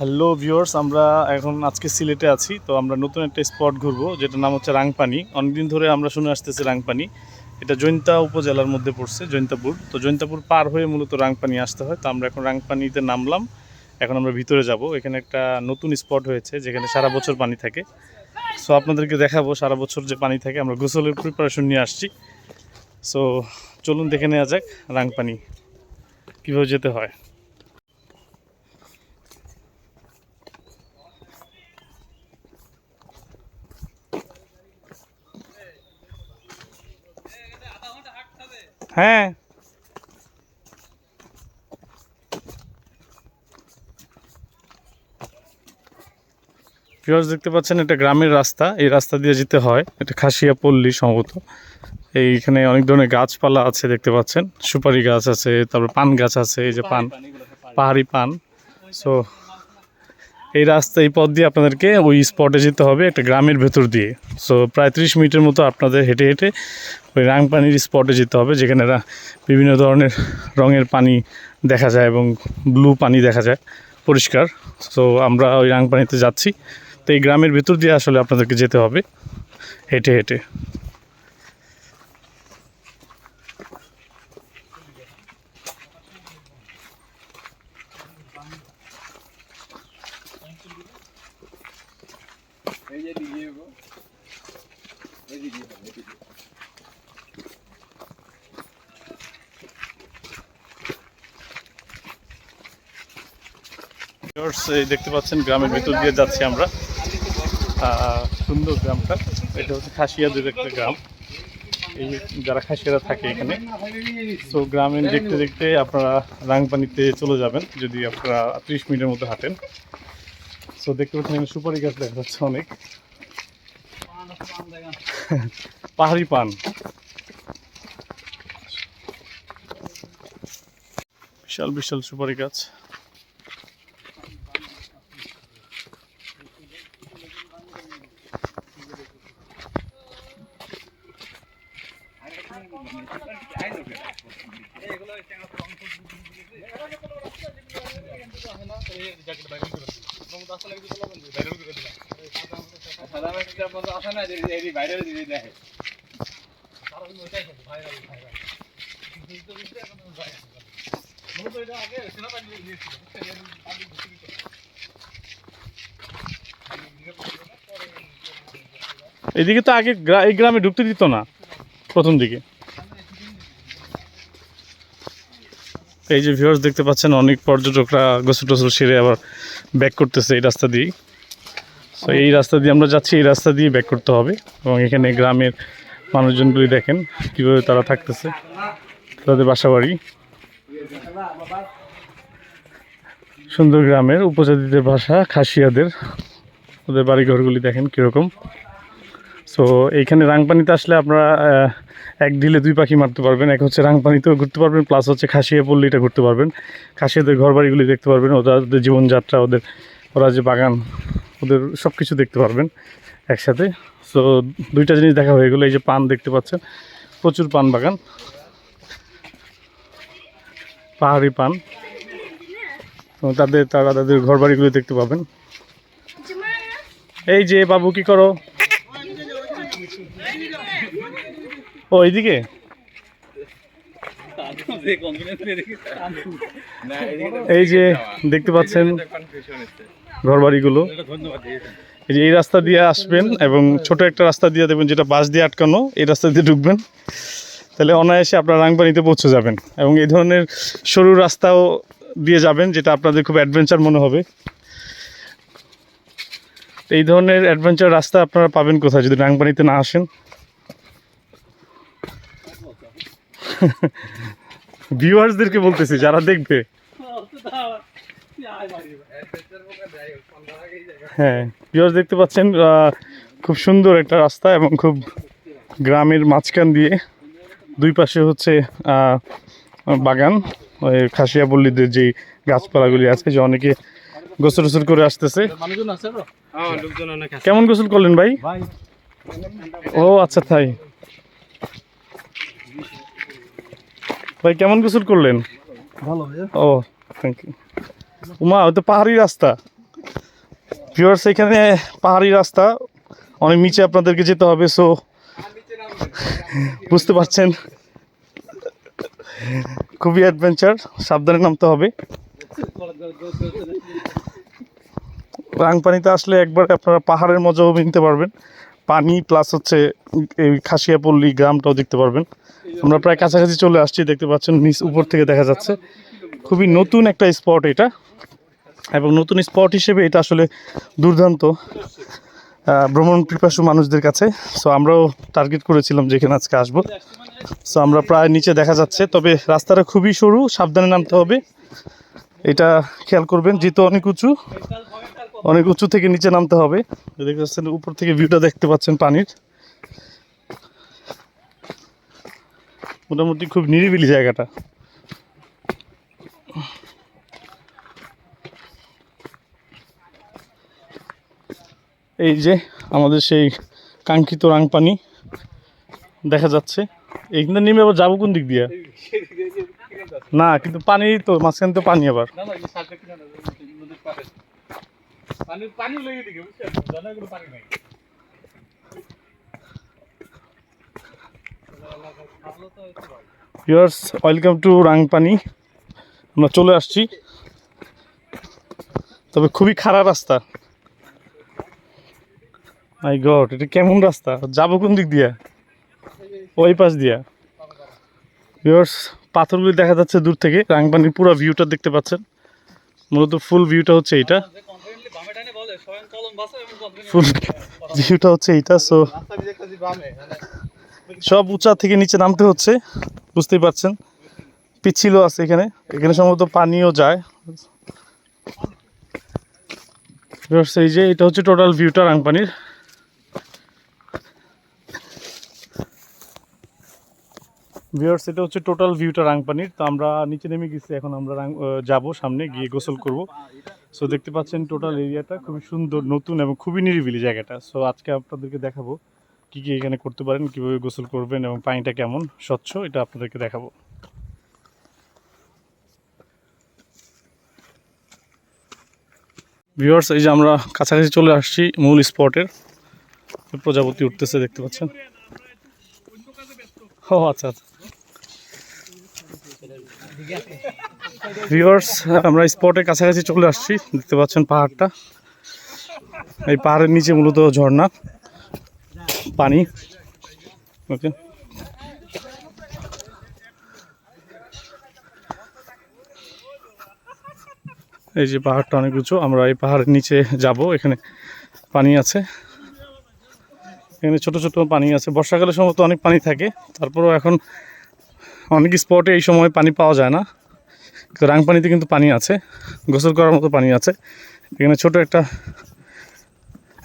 Hello viewers আমরা এখন আজকে সিলেটে আছি, তো আমরা নতুন একটা স্পট ঘুরবো, যেটার নাম হচ্ছে রাংপানি। অনেকদিন ধরে আমরা শুনে আসতেছি রাংপানি। এটা জৈন্তা উপজেলার মধ্যে পড়ছে, জৈন্তাপুর। তো জৈন্তাপুর পার হয়ে মূলত রাংপানি আসতে হয়, তো আমরা এখন রাংপানিতে নামলাম। এখন আমরা ভিতরে যাব, এখানে একটা নতুন স্পট হয়েছে, যেখানে সারা বছর পানি থাকে। সো আপনাদেরকে দেখাবো সারা বছর যে পানি থাকে। আমরা গোসলের প্রিপারেশন নিয়ে আসছি। সো চলুন দেখে নেওয়া যাক রাংপানি। কীভাবে যেতে হয়? হ্যাঁ। দেখতে পাচ্ছেন, এটা গ্রামের রাস্তা। এই রাস্তা দিয়ে যেতে হয়। এটা খাসিয়া পল্লী সম্ভবত। এইখানে অনেক ধরনের গাছপালা আছে, দেখতে পাচ্ছেন। সুপারি গাছ আছে, তারপর পান গাছ আছে, এই যে পান। পাহাড়ি পান। সো এই রাস্তা, এই পথ দিয়ে আপনাদেরকে ওই স্পটে যেতে হবে, একটা গ্রামের ভেতর দিয়ে। সো প্রায় ত্রিশ মিনিটের মতো আপনাদের হেঁটে হেঁটে ওই রাং পানির স্পটে যেতে হবে, যেখানে বিভিন্ন ধরনের রঙের পানি দেখা যায় এবং ব্লু পানি দেখা যায়। পরিষ্কার। তো আমরা ওই রাং পানিতে যাচ্ছি। তো এই গ্রামের ভেতর দিয়ে আসলে আপনাদেরকে যেতে হবে। হেঁটে হেঁটে Viewers, এই দেখতে পাচ্ছেন, গ্রামের ভিতর দিয়ে যাচ্ছি আমরা। সুন্দর গ্রামটা। এটা হচ্ছে খাসিয়াদের একটা গ্রাম। এই যারা খাসিয়ারা থাকে এখানে। তো গ্রামে দেখতে দেখতে আপনারা রাংপানিতে চলে যাবেন, যদি আপনারা ত্রিশ মিনিটের মতো হাঁটেন। তো দেখতে পাচ্ছেন এখানে সুপারি গাছ দেখা যাচ্ছে অনেক। পাহাড়ি পান। বিশাল বিশাল সুপারি গাছ। এদিকে তো আগে এই গ্রামে ঢুকতে দিত না প্রথম দিকে। এই যে ভিউয়ার্স দেখতে পাচ্ছেন, অনেক পর্যটকরা গোসল টোসল সেরে আবার ব্যাক করতেছে এই রাস্তা দিয়ে তো এই রাস্তা দিয়ে আমরা যাচ্ছি, এই রাস্তা দিয়ে ব্যাক করতে হবে। এবং এখানে গ্রামের মানুষজনগুলি দেখেন কীভাবে তারা থাকতেছে। তাদের বাসা বাড়ি সুন্দর গ্রামের উপজাতিদের ভাষা খাসিয়াদের। ওদের বাড়িঘরগুলি দেখেন কীরকম। সো এইখানে রাংপানিতে আসলে আপনারা এক ঢিলে দুই পাখি মারতে পারবেন এক হচ্ছে রাংপানিতেও ঘুরতে পারবেন প্লাস হচ্ছে খাসিয়া পল্লীটা ঘুরতে পারবেন। খাসিয়াদের ঘর বাড়িগুলি দেখতে পারবেন ওদের জীবনযাত্রা ওদের ওরা যে বাগান ওদের সব কিছু দেখতে পারবেন একসাথে। সো দুইটা জিনিস দেখা হয়ে গেলো এই যে পান দেখতে পাচ্ছেন প্রচুর পান বাগান। পাহাড়ি পান। তাদের তারা তাদের ঘর বাড়িগুলি দেখতে পাবেন। এই যে বাবু কি করো? ও, এইদিকে? এই যে দেখতে পাচ্ছেন ঘরবাড়িগুলো। এই যে এই রাস্তা দিয়ে আসবেন এবং ছোট একটা রাস্তা দিয়ে দেবেন যেটা বাস দিয়ে আটকানো, এই রাস্তা দিয়ে ঢুকবেন। তাহলে অনায়াসে আপনার রাংবানিতে পৌঁছে যাবেন এবং এই ধরনের সরু রাস্তাও দিয়ে যাবেন, যেটা আপনাদের খুব অ্যাডভেঞ্চার মনে হবে। এই ধরনের অ্যাডভেঞ্চার রাস্তা আপনারা পাবেন কোথায় যদি রাংবানিতে না আসেন? ভিউয়ার্সদেরকে বলতেছি যারা দেখবে। হ্যাঁ ভিউয়ার্স দেখতে পাচ্ছেন খুব সুন্দর একটা রাস্তা এবং খুব গ্রামের মাঝখান দিয়ে দুই পাশে হচ্ছে বাগান ওই খাসিয়া পল্লীদের যেই গাছপালাগুলি আছে যে অনেকে গোসল টোসল করে আসতেছে। কেমন গোসল করলেন ভাই ও আচ্ছা তাই। ভাই কেমন গোসল করলেন? ভালো ও থ্যাংক ইউ উমা ওই তো পাহাড়ি রাস্তা। ভিউয়ার্স এখানে পাহাড়ি রাস্তা। অনেক নিচে আপনাদেরকে যেতে হবে সো বুঝতে পারছেন। খুবই অ্যাডভেঞ্চার সাবধানে নামতে হবে। রাংপানিতে আসলে একবার আপনারা পাহাড়ের মজাও নিতে পারবেন। পানি প্লাস হচ্ছে এই খাসিয়াপল্লী গ্রামটাও দেখতে পারবেন। আমরা প্রায় কাছাকাছি চলে আসছি, দেখতে পাচ্ছেন নিচ উপর থেকে দেখা যাচ্ছে। খুবই নতুন একটা স্পট এটা, এবং নতুন স্পট হিসেবে এটা আসলে দুর্দান্ত ভ্রমণ পিপাসু মানুষদের কাছে। সো আমরাও টার্গেট করেছিলাম যেখানে আজকে আসব। সো আমরা প্রায় নিচে দেখা যাচ্ছে, তবে রাস্তাটা খুবই সরু, সাবধানে নামতে হবে। এটা খেয়াল করবেন, যেহেতু অনেক উঁচু অনেক উঁচু থেকে নিচে নামতে হবে। দেখতে পাচ্ছেন, উপর থেকে ভিউটা দেখতে পাচ্ছেন পানির। মোটামুটি খুব নিরিবিলি জায়গাটা। এই যে আমাদের সেই কাঙ্ক্ষিত রাংপানি দেখা যাচ্ছে। এইখানে নেমে আবার যাব কোন দিক দিয়ে? না, কিন্তু পানি তো মাঝখানে তো পানি আবার। পানি পানি দিকে, বুঝছেন? পানি নাই। ভিউয়ার্স ওয়েলকাম টু রাংপানি আমরা চলে আসছি। তবে খুবই খারাপ রাস্তা। মাই গড এটা কেমন রাস্তা? যাব কোন দিক দিয়া? ওই পাশ দিয়া। ভিউয়ার্স পাথরগুলি দেখা যাচ্ছে দূর থেকে। রাংপানির পুরো ভিউটা দেখতে পাচ্ছেন। মূলত ফুল ভিউটা হচ্ছে এইটা। ফুল ভিউটা হচ্ছে এইটা সো সব উঁচা থেকে নিচে নামতে হচ্ছে, বুঝতেই পারছেন। পিচ্ছিল আছে এখানে। এখানে সম্ভবত পানিও যায়। এই যে এটা হচ্ছে টোটাল ভিউটা রাংপানির ভিউয়ার্স, এটা হচ্ছে টোটাল ভিউটা রাংপানির তো আমরা নিচে নেমে গেছি, এখন আমরা যাব সামনে, গিয়ে গোসল করব। সো দেখতে পাচ্ছেন টোটাল এরিয়াটা খুবই সুন্দর, নতুন এবং খুবই নিরিবিলি জায়গাটা। সো আজকে আপনাদেরকে দেখাবো কী কী এখানে করতে পারেন, কীভাবে গোসল করবেন এবং পানিটা কেমন, স্বচ্ছ, এটা আপনাদেরকে দেখাবো। ভিউয়ার্স এই যে আমরা কাছাকাছি চলে আসছি মূল স্পটের। প্রজাপতি উঠতেছে, দেখতে পাচ্ছেন? ও আচ্ছা আচ্ছা। ভিউয়ার্স আমরা স্পটের কাছাকাছি চলে আসছি, দেখতে পাচ্ছেন পাহাড়টা। এই পাহাড়ের নিচে মূলত ঝর্ণা। পানি। ওকে এই যে পাহাড়টা অনেক উঁচু, আমরা এই পাহাড়ের নিচে যাব। এখানে পানি আছে। এখানে ছোট ছোট পানি আছে। বর্ষাকালে সম্ভবত অনেক পানি থাকে। তারপরেও এখন অনেক স্পটে এই সময় পানি পাওয়া যায় না। কিন্তু রাংপানিতে কিন্তু পানি আছে। গোসল করার মতো পানি আছে। এখানে ছোট একটা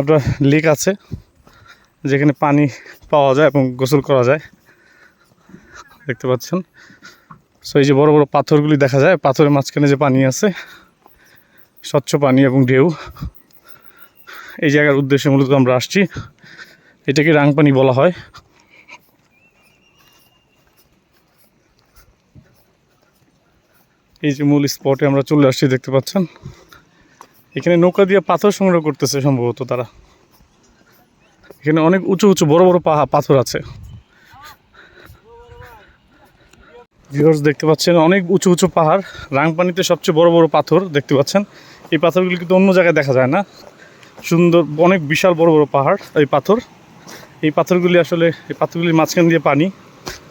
আপনার লেক আছে। যেখানে পানি পাওয়া যায় এবং গোসল করা যায়। দেখতে পাচ্ছেন। সো এই যে বড় বড় পাথরগুলি দেখা যায়, পাথরের মাঝখানে যে পানি আছে, স্বচ্ছ পানি এবং ঢেউ। এই জায়গার উদ্দেশ্যে মূলত আমরা আসছি। এটাকে রাংপানি বলা হয়। এই যে মূল স্পটে আমরা চলে আসছি, দেখতে পাচ্ছেন। এখানে নৌকা দিয়ে পাথর সংগ্রহ করতেছে সম্ভবত তারা। এখানে অনেক উঁচু উঁচু বড় বড় পাহা পাথর আছে। দেখতে পাচ্ছেন অনেক উঁচু উঁচু পাহাড়। রাংপানিতে সবচেয়ে বড় বড় পাথর দেখতে পাচ্ছেন। এই পাথরগুলি কিন্তু অন্য জায়গায় দেখা যায় না। সুন্দর, অনেক বিশাল বড় বড় পাহাড়, এই পাথর। এই পাথরগুলি আসলে, এই পাথরগুলির মাঝখান দিয়ে পানি।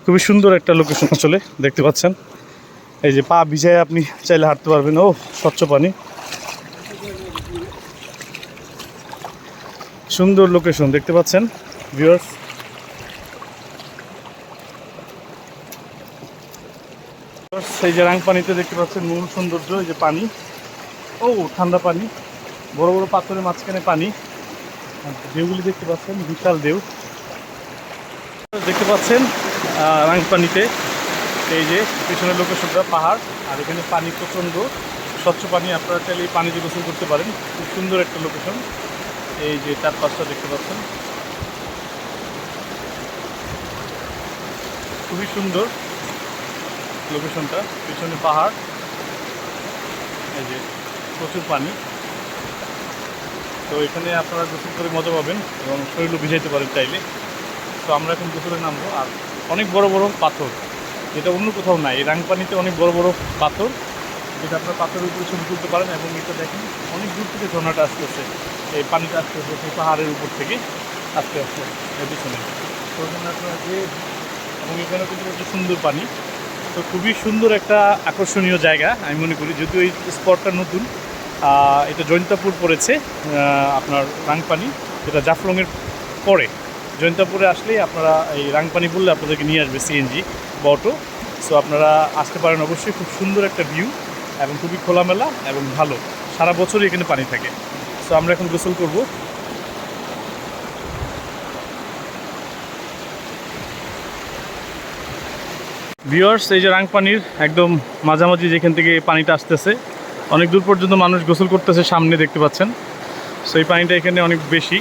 খুবই সুন্দর একটা লোকেশন আসলে দেখতে পাচ্ছেন। এই যে পা ভিজায় আপনি চাইলে হাঁটতে পারবেন। ও স্বচ্ছ পানি। সুন্দর লোকেশন দেখতে পাচ্ছেন? ভিউয়ার্স সেই যে রাংপানিতে দেখতে পাচ্ছেন মূল সৌন্দর্য এই যে পানি। ও ঠান্ডা পানি। বড় বড় পাথরের মাঝখানে পানি। ঢেউগুলি দেখতে পাচ্ছেন বিশাল ঢেউ। দেখতে পাচ্ছেন আহ, রাংপানিতে এই যে পিছনের লোকেশনটা পাহাড় আর এখানে পানি প্রচণ্ড। স্বচ্ছ পানি আপনারা চাইলে এই পানিতে গোসল করতে পারেন। খুব সুন্দর একটা লোকেশন এই যে চার পাঁচটা দেখতে পাচ্ছেন। খুবই সুন্দর লোকেশনটা পিছনে পাহাড়, এই যে প্রচুর পানি। তো এখানে আপনারা গোসল করে মজা পাবেন এবং শরীরও ভিজাইতে পারেন চাইলে। তো আমরা এখন গোসলে নামবো, আর অনেক বড় বড় পাথর, যেটা অন্য কোথাও নাই। রাংপানিতে অনেক বড় বড় পাথর, যেটা আপনারা পাথরের উপরে ছবি তুলতে পারেন এবং এটা দেখেন, অনেক দূর থেকে ঝর্ণাটা আসতেছে। এই পানিটা আসতেছে সেই পাহাড়ের উপর থেকে আস্তে আস্তে পিছনে। এবং এখানে কিন্তু সুন্দর পানি। তো খুবই সুন্দর একটা আকর্ষণীয় জায়গা, আমি মনে করি। যদিও এই স্পটটা নতুন এটা জৈন্তাপুর পড়েছে আপনার রাংপানি, যেটা জাফলংয়ের পরে। জৈন্তাপুরে আসলেই আপনারা এই রাংপানি বললে আপনাদেরকে নিয়ে আসবে সিএনজি বা অটো। সো আপনারা আসতে পারেন অবশ্যই। খুব সুন্দর একটা ভিউ এবং খুবই খোলামেলা এবং ভালো। সারা বছরই এখানে পানি থাকে। সো আমরা এখন গোসল করব। ভিওর্স এই যে রাংপানির একদম মাঝামাঝি যেখান থেকে পানিটা আসতেছে, অনেক দূর পর্যন্ত মানুষ গোসল করতেছে সামনে দেখতে পাচ্ছেন। সো এই পানিটা এখানে অনেক বেশি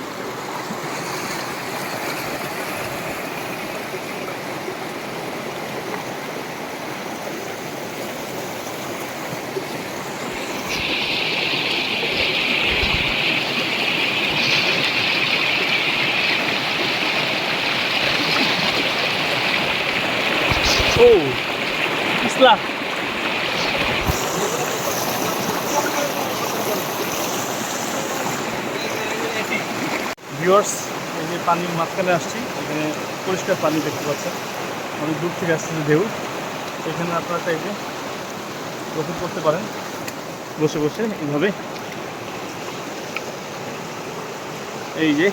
ও ইসলা ভিউয়ার্স এই যে পানির মাঝখানে আসছি, এখানে পরিষ্কার পানি দেখতে পাচ্ছেন। অনেক দূর থেকে আসছে ঢেউ। এখানে আপনারা চাইলে গোসল করতে পারেন। বসে বসে এইভাবে। এই যে।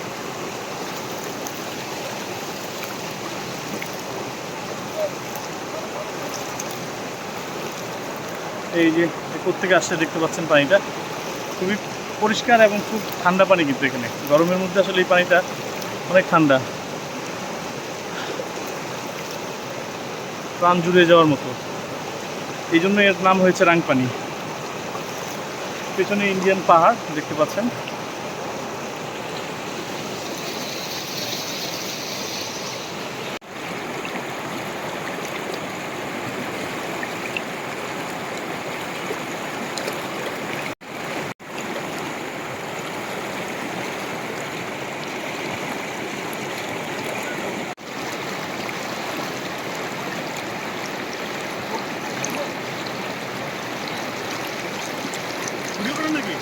এই যে থেকে আসছে দেখতে পাচ্ছেন পানিটা। খুবই পরিষ্কার এবং খুব ঠান্ডা পানি কিন্তু এখানে। গরমের মধ্যে আসলে এই পানিটা অনেক ঠান্ডা। প্রাণ জুড়ে যাওয়ার মতো। এই জন্য এর নাম হয়েছে রাংপানি। পেছনে ইন্ডিয়ান পাহাড়, দেখতে পাচ্ছেন ভিডিও করেন নাকি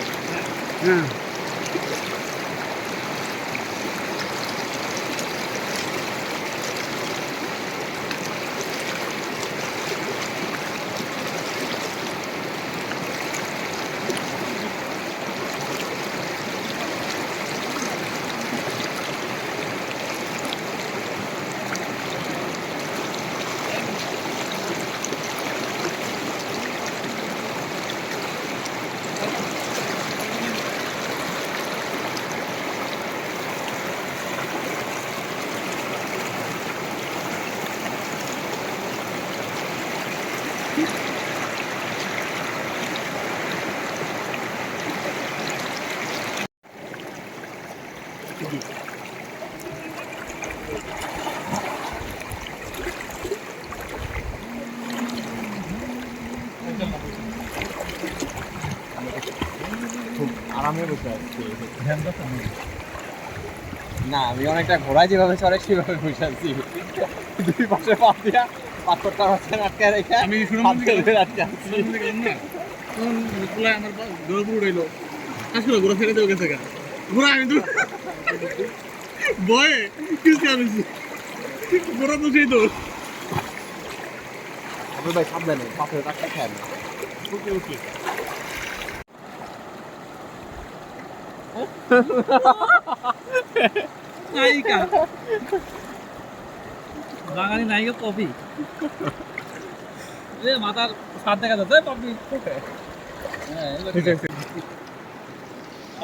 হ্যাঁ আরামে বসে আছি। না আমি অনেকটা ঘোড়ায় যেভাবে চড়ে সেভাবে বসে আছি। দুই পাশে পা দিয়া পাথরটা মাঝখানে আটকে রেখে আমি দিয়ে আটকে আছি। আমার দৌড়পুর উঠাইলো আসলে ঘোরা ফেলে দেওয়া গেছে ঘোরা আমি আমি ঘোরা তো সেই তো। আপনি ভাই সাবধানে পাথরের কাছটা খেয়াল ওকে ওকে। নায়িকা। বাঙালি নায়িকা পপি এ মাথার সাত দেখা যাচ্ছে পপি হ্যাঁ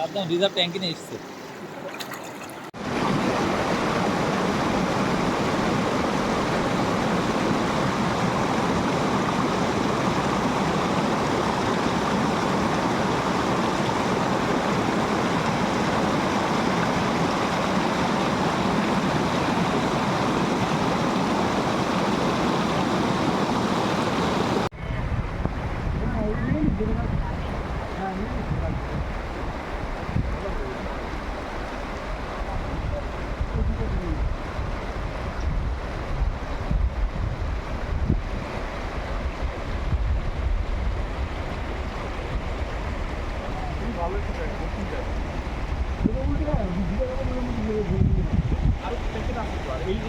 একদম রিজার্ভ ট্যাঙ্কি নিয়ে এসছে। ভিউয়ার্স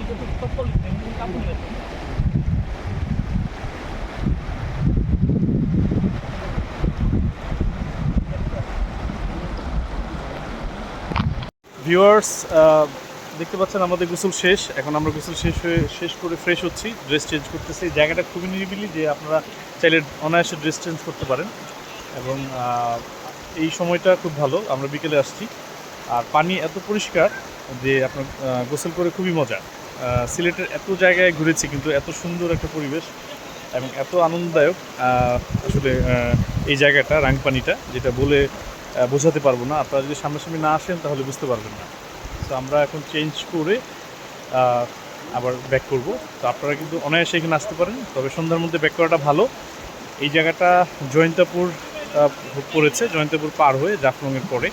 দেখতে পাচ্ছেন আমাদের গোসল শেষ। এখন আমরা গোসল শেষ হয়ে শেষ করে ফ্রেশ হচ্ছি। ড্রেস চেঞ্জ করতেছি। জায়গাটা খুবই নিরিবিলি যে আপনারা চাইলে অনায়াসে ড্রেস চেঞ্জ করতে পারেন। এবং এই সময়টা খুব ভালো। আমরা বিকেলে আসছি। আর পানি এত পরিষ্কার যে আপনার গোসল করে খুবই মজা। সিলেটের এত জায়গায় ঘুরেছি কিন্তু এত সুন্দর একটা পরিবেশ এবং এত আনন্দদায়ক। আসলে এই জায়গাটা রাংপানিটা যেটা বলে বোঝাতে পারব না। আপনারা যদি সামনাসামনি না আসেন, তাহলে বুঝতে পারবেন না। তো আমরা এখন চেঞ্জ করে আবার ব্যাক করব। তো আপনারা কিন্তু অনায়াসে এখানে আসতে পারেন। তবে সন্ধ্যার মধ্যে ব্যাক করাটা ভালো। এই জায়গাটা জয়ন্তাপুর পড়েছে। জয়ন্তাপুর পার হয়ে জাফলংয়ের পরে।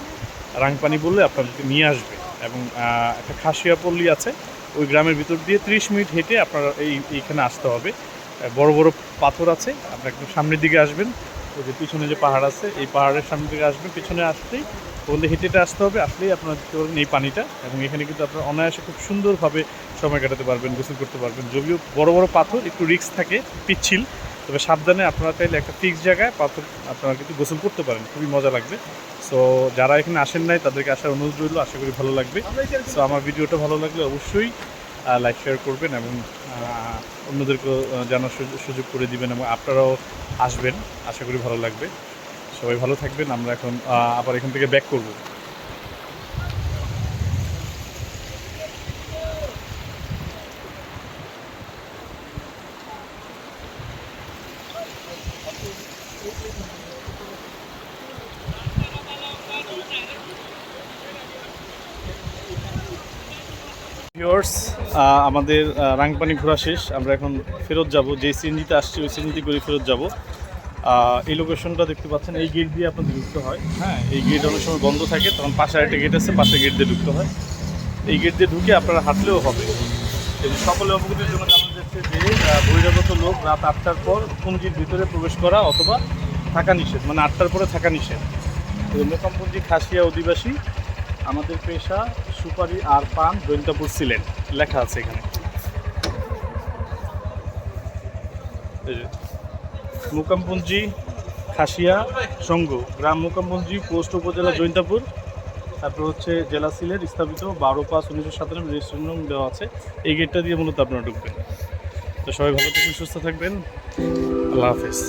রাংপানি বললে আপনাদেরকে নিয়ে আসবে এবং একটা খাসিয়া পল্লী আছে। ওই গ্রামের ভিতর দিয়ে ত্রিশ মিনিট হেঁটে আপনারা এই, এইখানে আসতে হবে। বড় বড় পাথর আছে। আপনার একদম সামনের দিকে আসবেন। ওই যে পিছনে যে পাহাড় আছে, এই পাহাড়ের সামনে দিকে আসবেন। পিছনে আসতেই বললে থেকে হেঁটে হেঁটে আসতে হবে। আসলেই আপনারা দেখতে পারবেন এই পানিটা। এবং এখানে কিন্তু আপনারা অনায়াসে খুব সুন্দরভাবে সময় কাটাতে পারবেন, গোসল করতে পারবেন। যদিও বড় বড় পাথর, একটু রিস্ক থাকে, পিচ্ছিল। তবে সাবধানে আপনারা চাইলে একটা ফিক্স জায়গায় পাথর আপনারা কিন্তু গোসল করতে পারেন, খুবই মজা লাগবে। সো যারা এখানে আসেন নাই, তাদেরকে আসার অনুরোধ রইল, আশা করি ভালো লাগবে। সো আমার ভিডিওটা ভালো লাগলে অবশ্যই লাইক শেয়ার করবেন এবং অন্যদেরকেও জানার সুযোগ- সুযোগ করে দিবেন এবং আপনারাও আসবেন, আশা করি ভালো লাগবে। সবাই ভালো থাকবেন, আমরা এখন আবার এখান থেকে ব্যাক করব ভিউয়ার্স আমাদের রাংপানি ঘোরা শেষ। আমরা এখন ফেরত যাব। যে সিএনজিতে আসছি, ওই সিএনজি করে ফেরত যাব। এই লোকেশনটা দেখতে পাচ্ছেন, এই গেট দিয়ে আপনাদের ঢুকতে হয়। হ্যাঁ এই গেট অনেক সময় বন্ধ থাকে, তখন পাশে আরেকটা গেট আছে, পাশে গেট দিয়ে ঢুকতে হয়। এই গেট দিয়ে ঢুকে আপনারা হাঁটলেও হবে। সকলে অবগতির জন্য জানা যাচ্ছে যে বহিরাগত লোক রাত আটটার পর পুঞ্জির ভিতরে প্রবেশ করা অথবা থাকা নিষেধ মানে আটটার পরে থাকা নিষেধ। মোকামপুঞ্জি খাসিয়া অধিবাসী, আমাদের পেশা সুপারি আর পান দৈন্তাপুর সিলেট। লেখা আছে এখানে। মুকামপুঞ্জি, খাসিয়া সংঘ গ্রাম মুকামপুঞ্জি, পোস্ট উপজেলা জৈন্তাপুর। তারপর হচ্ছে জেলা সিলেট স্থাপিত বারো পাঁচ উনিশশো সাতানব্বই রেজিস্ট্রেশন দেওয়া আছে। এই গেটটা দিয়ে মূলত আপনারা ঢুকবেন। তো সবাই ভালো থাকবেন, সুস্থ থাকবেন। আল্লাহ হাফেজ।